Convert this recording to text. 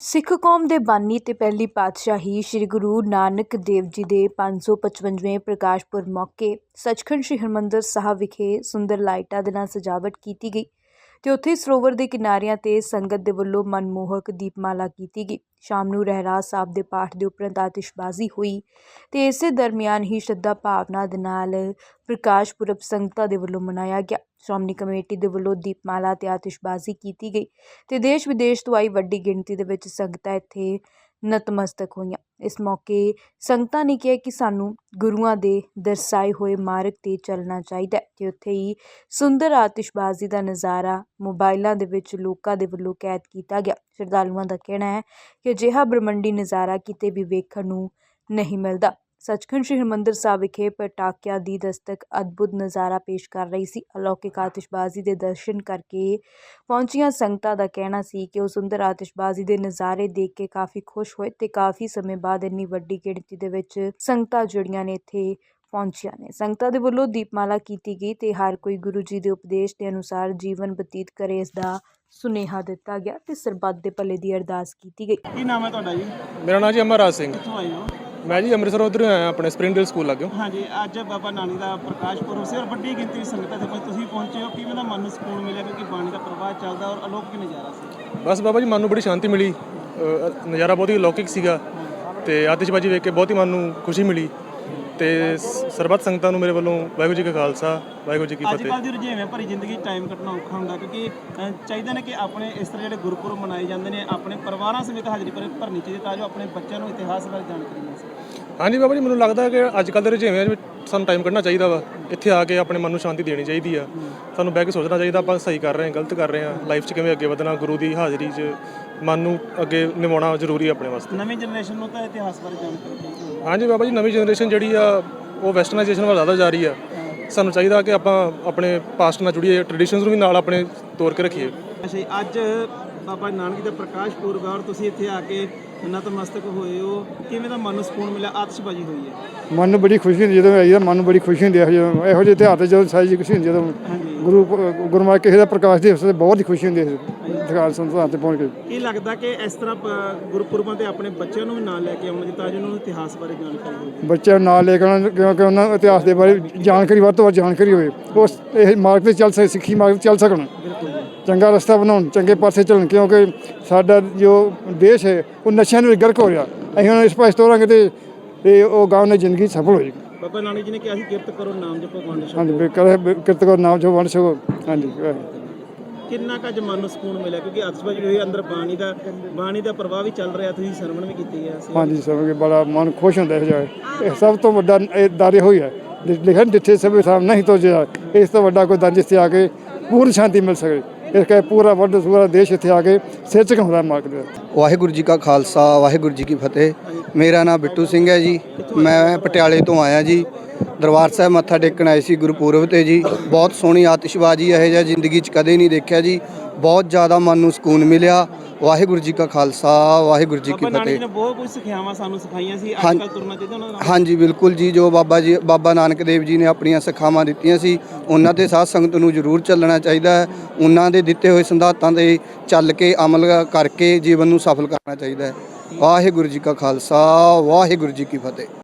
ਸਿੱਖ ਕੌਮ ਦੇ ਬਾਨੀ ਤੇ ਪਹਿਲੀ ਪਾਤਸ਼ਾਹੀ ਸ੍ਰੀ ਗੁਰੂ ਨਾਨਕ ਦੇਵ ਜੀ ਦੇ 555ਵੇਂ ਪ੍ਰਕਾਸ਼ ਪੁਰਬ ਮੌਕੇ ਸੱਚਖੰਡ ਸ੍ਰੀ ਹਰਿਮੰਦਰ ਸਾਹਿਬ ਵਿਖੇ ਸੁੰਦਰ ਲਾਈਟਾਂ ਦੇ ਨਾਲ ਸਜਾਵਟ ਕੀਤੀ ਗਈ। ਤੇ ਉੱਥੇ ਸਰੋਵਰ ਦੇ ਕਿਨਾਰਿਆਂ ਤੇ ਸੰਗਤ ਦੇ ਵੱਲੋਂ ਮਨਮੋਹਕ ਦੀਪਮਾਲਾ ਕੀਤੀ ਗਈ। ਸ਼ਾਮ ਨੂੰ ਰਹਿਰਾਜ ਸਾਹਿਬ ਦੇ ਪਾਠ ਦੇ ਉਪਰੰਤ ਆਤਿਸ਼ਬਾਜ਼ੀ ਹੋਈ ਤੇ ਇਸੇ ਦਰਮਿਆਨ ਹੀ ਸ਼ਰਧਾ ਭਾਵਨਾ ਦੇ ਨਾਲ ਪ੍ਰਕਾਸ਼ ਪੁਰਬ ਸੰਗਤਾਂ ਦੇ ਵੱਲੋਂ ਮਨਾਇਆ ਗਿਆ। ਸ਼੍ਰੋਮਣੀ ਕਮੇਟੀ ਦੇ ਵੱਲੋਂ ਦੀਪਮਾਲਾ ਤੇ ਆਤਿਸ਼ਬਾਜ਼ੀ ਕੀਤੀ ਗਈ ਤੇ ਦੇਸ਼ ਵਿਦੇਸ਼ ਤੋਂ ਆਈ ਵੱਡੀ ਗਿਣਤੀ ਦੇ ਵਿੱਚ ਸੰਗਤਾਂ ਇੱਥੇ ਨਤਮਸਤਕ ਹੋਈਆਂ। ਇਸ ਮੌਕੇ ਸੰਗਤਾਂ ਨੇ ਕਿਹਾ ਕਿ ਸਾਨੂੰ ਗੁਰੂਆਂ ਦੇ ਦਰਸਾਏ ਹੋਏ ਮਾਰਗ ਤੇ ਚੱਲਣਾ ਚਾਹੀਦਾ ਹੈ ਤੇ ਉੱਥੇ ਹੀ ਸੁੰਦਰ ਆਤਿਸ਼ਬਾਜ਼ੀ ਦਾ ਨਜ਼ਾਰਾ ਮੋਬਾਈਲਾਂ ਦੇ ਵਿੱਚ ਲੋਕਾਂ ਦੇ ਵੱਲੋਂ ਕੈਦ ਕੀਤਾ ਗਿਆ। ਸ਼ਰਧਾਲੂਆਂ ਦਾ ਕਹਿਣਾ ਹੈ ਕਿ ਅਜਿਹਾ ਬ੍ਰਹਮੰਡੀ ਨਜ਼ਾਰਾ ਕਿਤੇ ਵੀ ਵੇਖਣ ਨੂੰ ਨਹੀਂ ਮਿਲਦਾ। ਸੱਚਖੰਡ ਸ੍ਰੀ ਹਰਿਮੰਦਰ ਸਾਹਿਬ ਵਿਖੇ ਪਟਾਕਿਆਂ ਦੀ ਦਸਤਕ ਅਦਭੁਤ ਨਜ਼ਾਰਾ ਪੇਸ਼ ਕਰ ਰਹੀ ਸੀ। ਅਲੌਕਿਕ ਆਤਿਸ਼ਬਾਜ਼ੀ ਦੇ ਦਰਸ਼ਨ ਕਰਕੇ ਪਹੁੰਚੀਆਂ ਸੰਗਤਾਂ ਦਾ ਕਹਿਣਾ ਸੀ ਕਿ ਉਹ ਸੁੰਦਰ ਆਤਿਸ਼ਬਾਜ਼ੀ ਦੇ ਨਜ਼ਾਰੇ ਦੇਖ ਕੇ ਕਾਫੀ ਖੁਸ਼ ਹੋਏ ਤੇ ਕਾਫੀ ਸਮੇਂ ਬਾਅਦ ਇੰਨੀ ਵੱਡੀ ਗਿਣਤੀ ਦੇ ਵਿੱਚ ਸੰਗਤਾਂ ਜੁੜੀਆਂ ਨੇ ਇੱਥੇ ਪਹੁੰਚੀਆਂ ਨੇ। ਸੰਗਤਾਂ ਦੇ ਵੱਲੋਂ ਦੀਪਮਾਲਾ ਕੀਤੀ ਗਈ ਤੇ ਹਰ ਕੋਈ ਗੁਰੂ ਜੀ ਦੇ ਉਪਦੇਸ਼ ਦੇ ਅਨੁਸਾਰ ਜੀਵਨ ਬਤੀਤ ਕਰੇ ਇਸ ਦਾ ਸੁਨੇਹਾ ਦਿੱਤਾ ਗਿਆ ਤੇ ਸਰਬੱਤ ਦੇ ਭਲੇ ਦੀ ਅਰਦਾਸ ਕੀਤੀ ਗਈ। ਕੀ ਨਾਮ ਹੈ ਤੁਹਾਡਾ ਜੀ? ਮੇਰਾ ਨਾਮ ਜੀ ਅਮਰਰਾਜ ਸਿੰਘ। ਕਿੱਥੋਂ ਆਏ ਹੋ? ਮੈਂ ਜੀ ਅੰਮ੍ਰਿਤਸਰ ਉਧਰ ਆਇਆ ਆਪਣੇ ਸਪ੍ਰਿੰਗਡੇਲ ਸਕੂਲ ਲੱਗਿਓ ਹਾਂਜੀ ਅੱਜ ਬਾਬਾ ਨਾਨਕ ਦਾ ਪ੍ਰਕਾਸ਼ ਪੁਰਬ ਸੀ ਔਰ ਵੱਡੀ ਗਿਣਤੀ ਵਿੱਚ ਸੰਗਤਾਂ ਦੇ ਵਿੱਚ ਤੁਸੀਂ ਪਹੁੰਚੇ ਹੋ। ਕਿਵੇਂ ਦਾ ਮਨ ਨੂੰ ਸਕੂਨ ਮਿਲਿਆ? ਕਿਉਂਕਿ ਬਾਣੀ ਦਾ ਪ੍ਰਵਾਹ ਚੱਲਦਾ ਔਰ ਅਲੌਕਿਕ ਨਜ਼ਾਰਾ ਸੀ। ਬਸ ਬਾਬਾ ਜੀ ਮਨ ਨੂੰ ਬੜੀ ਸ਼ਾਂਤੀ ਮਿਲੀ। ਨਜ਼ਾਰਾ ਬਹੁਤ ਹੀ ਅਲੌਕਿਕ ਸੀਗਾ ਤੇ ਆਤਿਸ਼ਬਾਜ਼ੀ ਵੇਖ ਕੇ ਬਹੁਤ ਹੀ ਮਨ ਨੂੰ ਖੁਸ਼ੀ ਮਿਲੀ। ਤੇ ਸਰਬੱਤ ਸੰਗਤਾਂ ਨੂੰ ਮੇਰੇ ਵੱਲੋਂ ਵਾਹਿਗੁਰੂ ਜੀ ਕਾ ਖਾਲਸਾ ਵਾਹਿਗੁਰੂ ਜੀ ਕੀ ਅੱਜ ਫਤਿਹ। ਕੱਲ੍ਹ ਦੀ ਰੁਝੇਵੇਂ ਭਰੀ ਜ਼ਿੰਦਗੀ ਟਾਈਮ ਕੱਢਣਾ ਔਖਾ ਹੁੰਦਾ ਕਿਉਂਕਿ ਅ, ਚਾਹੀਦਾ ਨੇ ਕਿ ਆਪਣੇ ਇਸ ਤਰ੍ਹਾਂ ਜਿਹੜੇ ਗੁਰਪੁਰਬ ਮਨਾਏ ਜਾਂਦੇ ਨੇ ਆਪਣੇ ਪਰਿਵਾਰਾਂ ਸਮੇਤ ਹਾਜ਼ਰੀ ਭਰ- ਭਰਨੀ ਚਾਹੀਦੀ ਤਾਂ ਜੋ ਆਪਣੇ ਬੱਚਿਆਂ ਨੂੰ ਇਤਿਹਾਸ ਬਾਰੇ ਜਾਣਕਾਰੀ ਮਿਲ ਸਕੇ। ਹਾਂਜੀ ਬਾਬਾ ਜੀ ਮੈਨੂੰ ਲੱਗਦਾ ਕਿ ਅੱਜ ਕੱਲ੍ਹ ਦੇ ਰੁਝੇਵਿਆਂ ਵਿੱਚ ਸਾਨੂੰ ਟਾਈਮ ਕੱਢਣਾ ਚਾਹੀਦਾ ਵਾ। ਇੱਥੇ ਆ ਕੇ ਆਪਣੇ ਮਨ ਨੂੰ ਸ਼ਾਂਤੀ ਦੇਣੀ ਚਾਹੀਦੀ ਆ। ਸਾਨੂੰ ਬਹਿ ਕੇ ਸੋਚਣਾ ਚਾਹੀਦਾ ਆਪਾਂ ਸਹੀ ਕਰ ਰਹੇ ਹਾਂ ਗਲਤ ਕਰ ਰਹੇ ਹਾਂ। ਲਾਈਫ 'ਚ ਕਿਵੇਂ ਅੱਗੇ ਵਧਣਾ ਗੁਰੂ ਦੀ ਹਾਜ਼ਰੀ 'ਚ ਮਨ ਨੂੰ ਅੱਗੇ ਨਿਭਾਉਣਾ ਜ਼ਰੂਰੀ ਹੈ ਆਪਣੇ ਵਾਸਤੇ। ਨਵੀਂ ਜਨਰੇਸ਼ਨ ਨੂੰ ਤਾਂ ਇਤਿਹਾਸ ਬਾਰੇ ਜਾਣਕਾਰੀ ਚਾਹੀਦੀ ਹੈ। ਹਾਂਜੀ ਬਾਬਾ ਜੀ ਨਵੀਂ ਜਨਰੇਸ਼ਨ ਜਿਹੜੀ ਆ ਉਹ ਵੈਸਟਰਨਾਈਜੇਸ਼ਨ ਵੱਲ ਜ਼ਿਆਦਾ ਜਾ ਰਹੀ ਆ। ਸਾਨੂੰ ਚਾਹੀਦਾ ਕਿ ਆਪਾਂ ਆਪਣੇ ਪਾਸਟ ਨਾਲ ਜੁੜੀਏ ਟ੍ਰੈਡੀਸ਼ਨਸ ਨੂੰ ਵੀ ਨਾਲ ਆਪਣੇ ਤੋਰ ਕੇ ਰੱਖੀਏ। ਅੱਛਾ ਜੀ ਅੱਜ ਬਾਬਾ ਨਾਨਕ ਜੀ ਦਾ ਪ੍ਰਕਾਸ਼ ਪੁਰਬ ਔਰ ਤੁਸੀਂ ਇੱਥੇ ਆ ਕੇ ਨਤਮਸਤਕ ਹੋਏ ਹੋ। ਕਿਵੇਂ ਦਾ ਮਨ ਨੂੰ ਸਕੂਨ ਮਿਲਿਆ? ਆਤਿਸ਼ਬਾਜ਼ੀ ਹੋਈ ਹੈ। ਮਨ ਨੂੰ ਬੜੀ ਖੁਸ਼ੀ ਹੁੰਦੀ ਜਦੋਂ ਆਈਦਾ ਮਨ ਨੂੰ ਬੜੀ ਖੁਸ਼ੀ ਹੁੰਦੀ ਹੈ। ਜਦੋਂ ਇਹੋ ਜਿਹੇ ਤਿਉਹਾਰ ਤੇ ਜਦੋਂ ਸਾਈ ਜੀ ਖੁਸ਼ੀ ਹੁੰਦੀ ਹੈ ਜਦੋਂ ਗੁਰੂ ਗੁਰਮਤਿ ਕਿਸੇ ਦਾ ਪ੍ਰਕਾਸ਼ ਦਿਵਸ ਤੇ ਬਹੁਤ ਹੀ ਖੁਸ਼ੀ ਹੁੰਦੀ ਹੈ। ਦੁਕਾਨ ਸੰਸਾਰ ਤੇ ਪਹੁੰਚ ਕੇ। ਕੀ ਲੱਗਦਾ ਕਿ ਇਸ ਤਰ੍ਹਾਂ ਗੁਰਪੁਰਬਾਂ ਤੇ ਆਪਣੇ ਬੱਚਿਆਂ ਨੂੰ ਵੀ ਨਾਲ ਲੈ ਕੇ ਆਉਣਾ ਜੀ ਤਾਂ ਜੋ ਉਹਨਾਂ ਨੂੰ ਇਤਿਹਾਸ ਬਾਰੇ ਜਾਣਕਾਰੀ ਹੋਵੇ? ਬੱਚਿਆਂ ਨੂੰ ਨਾਲ ਲੈ ਕੇ ਆਉਣਾ ਕਿਉਂਕਿ ਉਹਨਾਂ ਇਤਿਹਾਸ ਦੇ ਬਾਰੇ ਜਾਣਕਾਰੀ ਵੱਧ ਤੋਂ ਵੱਧ ਜਾਣਕਾਰੀ ਹੋਵੇ। ਉਸ ਇਹ ਮਾਰਗ ਤੇ ਚੱਲ ਸਕੇ ਸਿੱਖੀ ਮਾਰਗ ਤੇ ਚੱਲ ਸਕਣ। ਬਿਲਕੁਲ। ਚੰਗਾ ਰਸਤਾ ਬਣਾਉਣ ਚੰਗੇ ਪਾਸੇ ਚੱਲਣ ਕਿਉਂਕਿ ਸਾਡਾ ਜੋ ਦੇਸ਼ ਹੈ ਉਹ ਨਸ਼ਿਆਂ ਨੂੰ ਗਰਕ ਹੋ ਰਿਹਾ। ਅਸੀਂ ਹੁਣ ਇਸ ਪਾਸੇ ਤੋਰਾਂਗੇ ਤੇ ਤੇ ਉਹ ਗਾਉਂ ਨੇ ਜ਼ਿੰਦਗੀ ਸਫਲ ਹੋਏਗੀ। ਬਾਬਾ ਨਾਨਕ ਜੀ ਨੇ ਕਿਹਾ ਸੀ ਕਿਰਤ ਕਰੋ ਨਾਮ ਜਪੋ ਵੰਡ ਛਕੋ ਹਾਂਜੀ ਕਰੇ ਕਿਰਤ ਕੋ ਨਾਮ ਜੋ ਵੰਡ ਸਕੋ ਹਾਂਜੀ। ਕਿੰਨਾ ਕੁ ਅੱਜ ਮਨ ਨੂੰ ਸਕੂਨ ਮਿਲਿਆ? ਕਿਉਂਕਿ ਆਤਿਸ਼ਬਾਜ਼ੀ ਹੋਈ ਅੰਦਰ ਬਾਣੀ ਦਾ ਬਾਣੀ ਦਾ ਪ੍ਰਭਾਵ ਵੀ ਚੱਲ ਰਿਹਾ ਤੁਸੀਂ ਸਰਵਣ ਵੀ ਕੀਤੀ ਸੀ ਹਾਂਜੀ ਕੇ ਬੜਾ ਮਨ ਖੁਸ਼ ਹੁੰਦਾ ਹੈ ਜਾਏ ਇਹ ਸਭ ਤੋਂ ਵੱਡਾ ਇਹ ਦਾਰੇ ਹੋਈ ਹੈ ਲਿਖਣ ਜਿੱਥੇ ਸਭੇ ਸਾਹਮ ਨਹੀਂ ਤੋਂ ਇਸ ਤੋਂ ਵੱਡਾ ਕੋਈ ਦਰ ਜਿੱਥੇ ਆ ਕੇ ਪੂਰਨ ਸ਼ਾਂਤੀ ਮਿਲ ਸਕੇ। ਇਸ ਕਰਕੇ ਪੂਰਾ ਵੱਡ ਪੂਰਾ ਦੇਸ਼ ਇੱਥੇ ਆ ਕੇ ਸਿਰ ਝੁਕਾਉਂਦਾ ਮਾਰਗ ਦੇ। ਵਾਹਿਗੁਰੂ ਜੀ ਕਾ ਖਾਲਸਾ, ਵਾਹਿਗੁਰੂ ਜੀ ਕੀ ਫਤਿਹ। ਮੇਰਾ ਨਾਮ ਬਿੱਟੂ ਸਿੰਘ ਹੈ ਜੀ। ਮੈਂ ਪਟਿਆਲੇ ਤੋਂ ਆਇਆ ਜੀ। ਦਰਬਾਰ ਸਾਹਿਬ ਮੱਥਾ ਟੇਕਣ ਆਏ ਸੀ ਗੁਰਪੁਰਬ ਤੇ ਜੀ। ਬਹੁਤ ਸੋਹਣੀ ਆਤਿਸ਼ਬਾਜ਼ੀ ਇਹੋ ਜਿਹਾ ਜ਼ਿੰਦਗੀ 'ਚ ਕਦੇ ਨਹੀਂ ਦੇਖਿਆ ਜੀ। ਬਹੁਤ ਜ਼ਿਆਦਾ ਮਨ ਨੂੰ ਸਕੂਨ ਮਿਲਿਆ। ਵਾਹਿਗੁਰੂ ਜੀ ਕਾ ਖਾਲਸਾ ਵਾਹਿਗੁਰੂ ਜੀ ਕੀ ਬਾਬਾ ਨਾਨਕ ਜੀ ਫਤਿਹ ਨੇ ਬਹੁਤ ਕੁਝ ਸਿੱਖਿਆਵਾਂ ਸਾਨੂੰ ਸਿਖਾਈਆਂ ਸੀ ਅੱਜ ਹਾਂ- ਕੱਲ੍ਹ ਤੁਰਨਾ ਚਾਹੀਦਾ ਉਹਨਾਂ ਨਾਲ। ਹਾਂਜੀ ਬਿਲਕੁਲ ਜੀ ਜੋ ਬਾਬਾ ਜੀ ਬਾਬਾ ਨਾਨਕ ਦੇਵ ਜੀ ਨੇ ਆਪਣੀਆਂ ਸਿੱਖਿਆਵਾਂ ਦਿੱਤੀਆਂ ਸੀ ਉਹਨਾਂ ਤੇ ਸਾਧ ਸੰਗਤ ਨੂੰ ਜ਼ਰੂਰ ਚੱਲਣਾ ਚਾਹੀਦਾ ਹੈ। ਉਹਨਾਂ ਦੇ ਦਿੱਤੇ ਹੋਏ ਸਿਧਾਂਤਾਂ ਤੇ ਚੱਲ ਕੇ ਅਮਲ ਕਰਕੇ ਜੀਵਨ ਨੂੰ ਸਫਲ ਕਰਨਾ ਚਾਹੀਦਾ ਹੈ। ਵਾਹਿਗੁਰੂ ਜੀ ਕਾ ਖਾਲਸਾ ਵਾਹਿਗੁਰੂ ਜੀ ਕੀ ਫਤਿਹ।